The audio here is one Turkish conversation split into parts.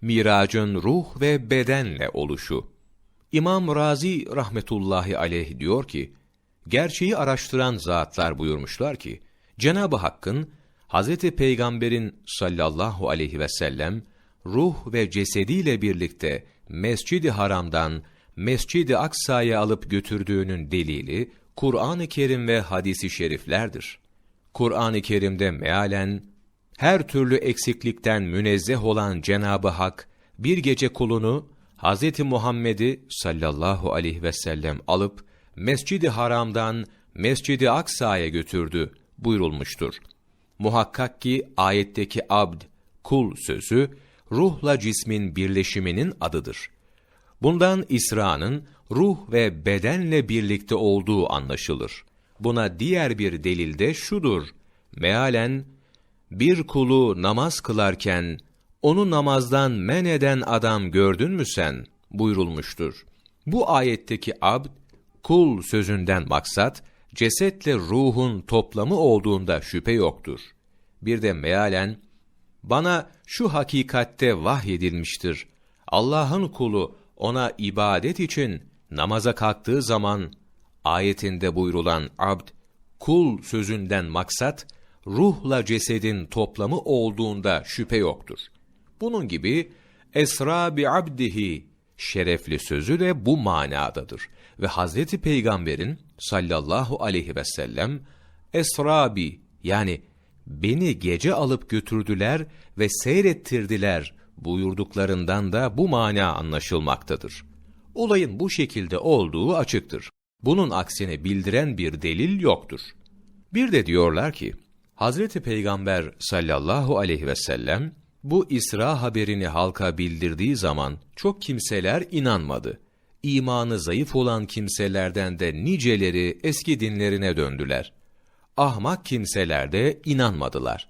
Miracın ruh ve bedenle oluşu. İmam Razi rahmetullahi aleyh diyor ki, gerçeği araştıran zatlar buyurmuşlar ki, Cenab-ı Hakk'ın Hazreti Peygamber'in sallallahu aleyhi ve sellem ruh ve cesediyle birlikte Mescid-i Haram'dan Mescid-i Aksa'ya alıp götürdüğünün delili Kur'an-ı Kerim ve hadisi şeriflerdir. Kur'an-ı Kerim'de mealen her türlü eksiklikten münezzeh olan Cenabı Hak bir gece kulunu Hz. Muhammed'i sallallahu aleyhi ve sellem alıp Mescid-i Haram'dan Mescid-i Aksa'ya götürdü buyurulmuştur. Muhakkak ki ayetteki abd, kul sözü ruhla cismin birleşiminin adıdır. Bundan İsra'nın ruh ve bedenle birlikte olduğu anlaşılır. Buna diğer bir delil de şudur. Mealen, bir kulu namaz kılarken, onu namazdan men eden adam gördün mü sen? buyurulmuştur. Bu ayetteki abd, kul sözünden maksat, cesetle ruhun toplamı olduğunda şüphe yoktur. Bir de mealen, bana şu hakikatte vahyedilmiştir. Allah'ın kulu ona ibadet için namaza kalktığı zaman ayetinde buyrulan abd, kul sözünden maksat, ruhla cesedin toplamı olduğunda şüphe yoktur. Bunun gibi esra bi abdihi şerefli sözü de bu manadadır. Ve Hazreti Peygamber'in sallallahu aleyhi ve sellem esra bi yani beni gece alıp götürdüler ve seyrettirdiler buyurduklarından da bu mana anlaşılmaktadır. Olayın bu şekilde olduğu açıktır. Bunun aksine bildiren bir delil yoktur. Bir de diyorlar ki, Hazreti Peygamber sallallahu aleyhi ve sellem, bu İsra haberini halka bildirdiği zaman çok kimseler inanmadı. İmanı zayıf olan kimselerden de niceleri eski dinlerine döndüler. Ahmak kimseler de inanmadılar.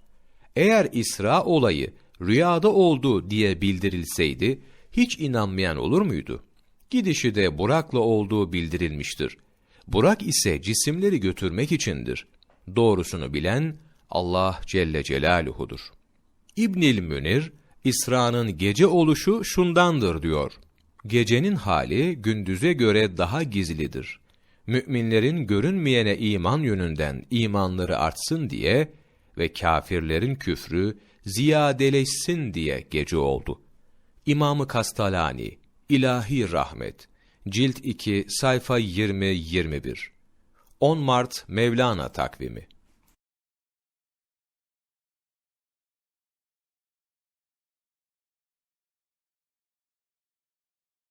Eğer İsra olayı rüyada oldu diye bildirilseydi, hiç inanmayan olur muydu? Gidişi de Burak'la olduğu bildirilmiştir. Burak ise cisimleri götürmek içindir. Doğrusunu bilen Allah Celle Celaluhu'dur. İbnil Münir, İsra'nın gece oluşu şundandır diyor. Gecenin hali gündüze göre daha gizlidir. Müminlerin görünmeyene iman yönünden imanları artsın diye ve kafirlerin küfrü ziyadeleşsin diye gece oldu. İmamı Kastalani, İlahi Rahmet, Cilt 2, sayfa 20-21 10 Mart Mevlana takvimi